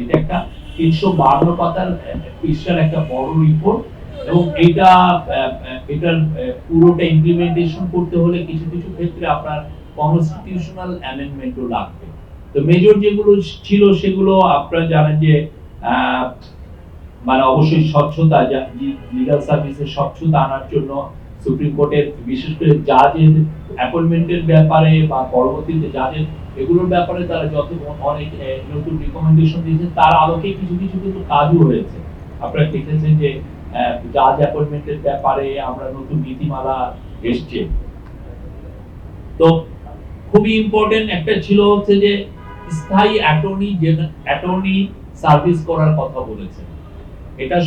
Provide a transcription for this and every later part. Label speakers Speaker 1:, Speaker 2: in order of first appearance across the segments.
Speaker 1: এটা একটা তিনশো বান্ন পাতার পৃষ্ঠার একটা বড় রিপোর্ট এবং এটার পুরোটা ইমপ্লিমেন্টেশন করতে হলে কিছু কিছু ক্ষেত্রে আপনার কনস্টিটিউশনাল অ্যামেন্ডমেন্টও লাগবে। তো মেজর যেগুলো ছিল সেগুলো আপনারা জানেন যে মানে অবশ্যই স্বচ্ছতা লিগাল সার্ভিসের স্বচ্ছতা আনার জন্য সুপ্রিম কোর্টের বিশেষ করে জাজের অ্যাপয়েন্টমেন্টের ব্যাপারে বা পরবর্তীতে জাজের এগুলোর ব্যাপারে তারা যত অনেক নতুন রিকমেন্ডেশন দিয়েছেন, তার আলোকে কিছু কিছু কিন্তু কাজও হয়েছে। আপনারা দেখেছেন যে জাজ অ্যাপয়েন্টমেন্টের ব্যাপারে আমরা নতুন নীতিমালা এসছে। তো খুবই ইম্পর্টেন্ট একটা ছিল হচ্ছে যে, স্থায়ী অ্যাটর্নি অ্যাটর্নি সার্ভিস করার কথা বলেছে এটা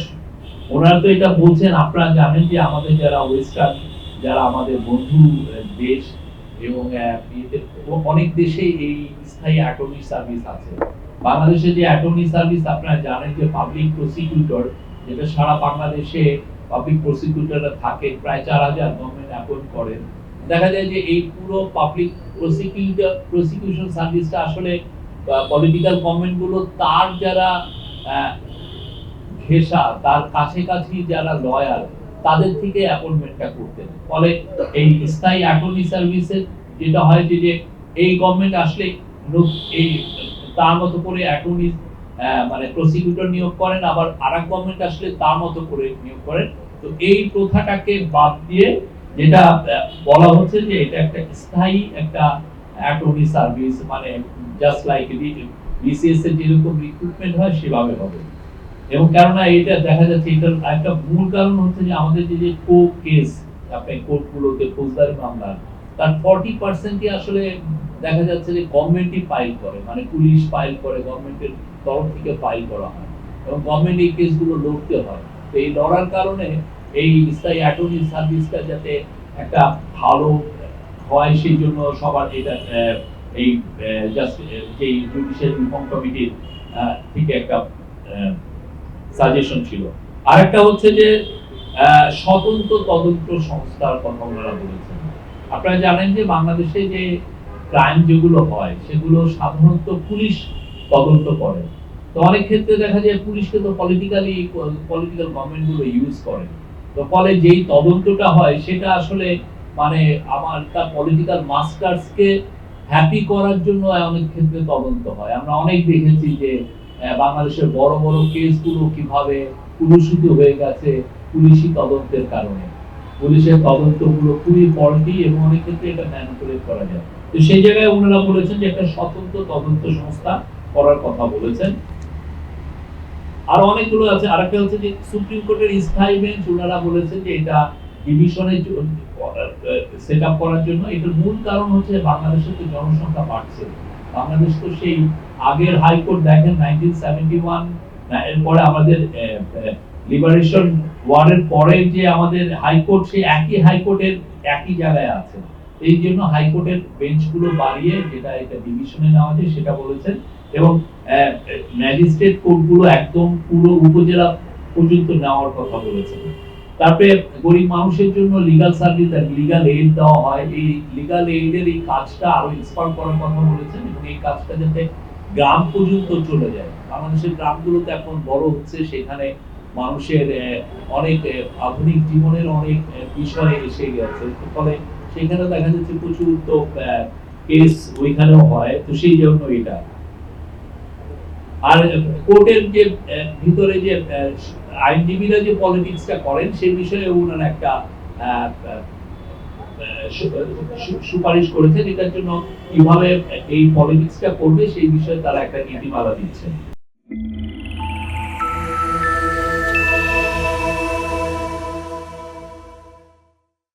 Speaker 1: ওনারা তো এটা বলছেন, আপনারা জানেন যে আমাদের যারা ওয়েস্টার্ন যারা আমাদের বন্ধু দেশ এবং অনেক দেশে এই স্থায়ী অ্যাটর্নি সার্ভিস আছে। বাংলাদেশে যে অ্যাটর্নি সার্ভিস আপনারা জানেন যে পাবলিক প্রসিকিউটর যেটা সারা বাংলাদেশে পাবলিক প্রসিকিউটররা থাকে, প্রায় চার হাজার গভর্নমেন্ট অ্যাপয়েন্ট করেন। দেখা যায় যে এই পুরো পাবলিক প্রসিকিউটর প্রসিকিউশন সার্ভিসটা আসলে পলিটিক্যাল গভর্নমেন্টগুলো তার যারা ঘেষা তার কাছাকাছি যারা লয়ার তাদের থেকে অ্যাপয়েন্টমেন্টটা করতেন ফলে এই স্থায়ী অ্যাটর্নি সার্ভিসের যেটা হয় যে এই গভর্নমেন্ট আসলে এই তার মতো করে অ্যাটর্নি মানে প্রসিকিউটর নিয়োগ করেন, আবার আরেক গভর্নমেন্ট আসলে তার মতো করে নিয়োগ করেন। তো এই প্রথাটাকে বাদ দিয়ে যেটা বলা হচ্ছে যে এটা একটা স্থায়ী একটা অ্যাটর্নি সার্ভিস মানে জাস্ট লাইক বিসিএস এর যেরকম রিক্রুটমেন্ট হয়, সেভাবে হবে। এবং কেননা এটা দেখা যাচ্ছে, এটার একটা মূল কারণ হচ্ছে যে আমাদের যে কো কেস আপনি কোর্টগুলোতে ফৌজদারি মামলা, তার ফর্টি পার্সেন্টই আসলে দেখা যাচ্ছে যে গভর্নমেন্টই ফাইল করে মানে পুলিশ ফাইল করে গভর্নমেন্টের তরফ থেকে ফাইল করা হয় এবং গভর্নমেন্ট এই কেসগুলো লড়তে হয়। তো এই লড়ার কারণে এই স্থায়ী অ্যাটর্নি সার্ভিসটা যাতে একটা ভালো হয়, সেই জন্য সবার এটা এই জাস্ট যে জুডিশিয়াল রিফর্ম কমিটির থেকে একটা সাজেশন ছিল। আরেকটা হচ্ছে যে স্বতন্ত্র তদন্ত সংস্থার কথা ওনারা বলেছেন। আপনারা জানেন যে বাংলাদেশে যে ক্রাইম যেগুলো হয়, সেগুলো সাধারণত পুলিশ তদন্ত করে। তো অনেক ক্ষেত্রে দেখা যায় পুলিশকে তো পলিটিক্যালি পলিটিক্যাল গভর্নমেন্টগুলো ইউজ করে। তো ফলে যেই তদন্তটা হয়, সেটা আসলে মানে আমার, তার পলিটিক্যাল মাস্টার্সকে হ্যাপি করার জন্য অনেক ক্ষেত্রে তদন্ত হয়। আমরা অনেক দেখেছি যে বাংলাদেশের বড় বড় কেসগুলো কীভাবে কুলুষিত হয়ে গেছে পুলিশি তদন্তের কারণে। পুলিশের তদন্তগুলো খুবই ফল্টি এবং অনেক ক্ষেত্রে এটা ম্যানিপুলেট করা যায়। তো সেই জায়গায় ওনারা বলেছেন যে একটা স্বতন্ত্র তদন্ত সংস্থা করার কথা বলেছেন। আর অনেকগুলো আছে হচ্ছে যে সুপ্রিম কোর্টের স্থায়ী বেঞ্চ, ওনারা বলেছেন যে এটা ডিভিশনের সেট আপ করার জন্য। এটার মূল কারণ হচ্ছে বাংলাদেশের জনসংখ্যা বাড়ছে। বাংলাদেশ তো সেই আগের হাইকোর্ট দেখেন নাইনটিন সেভেন্টি আমাদের লিবারেশন ওয়ার্ডের পরে যে আমাদের হাইকোর্ট সেই একই হাইকোর্টের একই জায়গায় আছে। এই জন্য হাইকোর্টের বেঞ্চগুলো বাড়িয়ে যেটা এটা ডিভিশনে নেওয়া যায় সেটা বলেছেন। এবং ম্যাজিস্ট্রেট কোর্টগুলো একদম পুরো উপজেলা পর্যন্ত নেওয়ার কথা বলেছেন। তারপরে গরিব মানুষের জন্য লিগাল সার্ভিস লিগাল এইড দেওয়া হয়। এই লিগাল এইডের এই কাজটা আরও এক্সপার্ট করার কথা বলেছেন এবং এই কাজটা যাতে গ্রাম পর্যন্ত চলে যায়। বাংলাদেশের গ্রামগুলোতে এখন বড় হচ্ছে, সেখানে মানুষের অনেক আধুনিক জীবনের অনেক বিষয় এসে গেছে। ফলে সেখানে দেখা যাচ্ছে প্রচুর তো কেস ওইখানেও হয়। তো সেই জন্য এটা। আর কোর্টের যে ভিতরে যে আইনজীবীরা যে পলিটিক্সটা করেন, সে বিষয়ে ওনারা একটা সুপারিশ করেছেন। এটার জন্য কীভাবে এই পলিটিক্সটা করবে, সেই বিষয়ে তারা একটা নীতিমালা দিচ্ছেন।